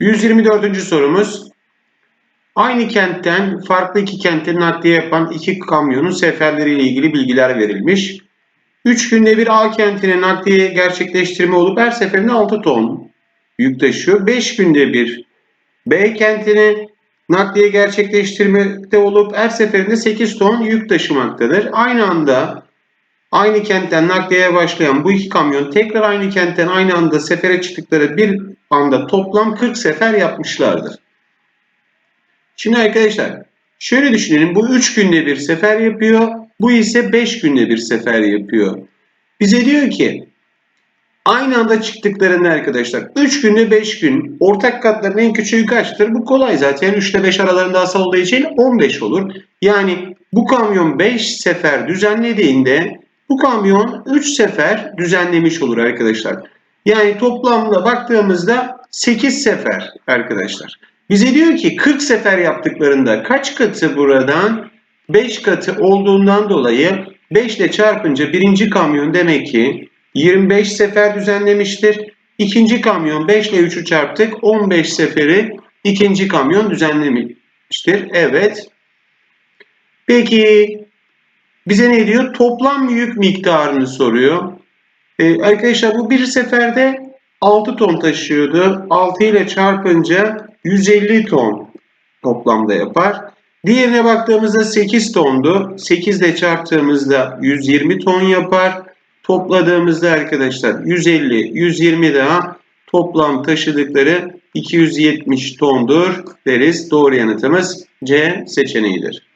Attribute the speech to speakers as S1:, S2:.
S1: 124. sorumuz. Aynı kentten farklı iki kente nakliye yapan iki kamyonun seferleriyle ilgili bilgiler verilmiş. 3 günde bir A kentine nakliye gerçekleştirme olup her seferinde 6 ton yük taşıyor. 5 günde bir B kentine nakliye gerçekleştirmekte olup her seferinde 8 ton yük taşımaktadır. Aynı anda aynı kentten nakliyeye başlayan bu iki kamyon tekrar aynı kentten aynı anda sefere çıktıkları bir anda toplam 40 sefer yapmışlardır. Şimdi arkadaşlar şöyle düşünelim bu 3 günde bir sefer yapıyor. Bu ise 5 günde bir sefer yapıyor. Bize diyor ki aynı anda çıktıklarında arkadaşlar 3 günde 5 gün ortak katların en küçüğü kaçtır? Bu kolay zaten 3 ile 5 aralarında asal olduğu için 15 olur. Yani bu kamyon 5 sefer düzenlediğinde bu kamyon 3 sefer düzenlemiş olur arkadaşlar. Yani toplamda baktığımızda 8 sefer arkadaşlar. Bize diyor ki 40 sefer yaptıklarında kaç katı buradan 5 katı olduğundan dolayı 5 ile çarpınca birinci kamyon demek ki 25 sefer düzenlemiştir. İkinci kamyon 5 ile 3'ü çarptık 15 seferi ikinci kamyon düzenlemiştir. Evet. Peki bize ne diyor? Toplam yük miktarını soruyor. Ee, arkadaşlar bu bir seferde 6 ton taşıyordu. 6 ile çarpınca 150 ton toplamda yapar. Diğerine baktığımızda 8 tondu. 8 ile çarptığımızda 120 ton yapar. Topladığımızda arkadaşlar 150, 120 daha toplam taşıdıkları 270 tondur deriz. Doğru yanıtımız C seçeneğidir.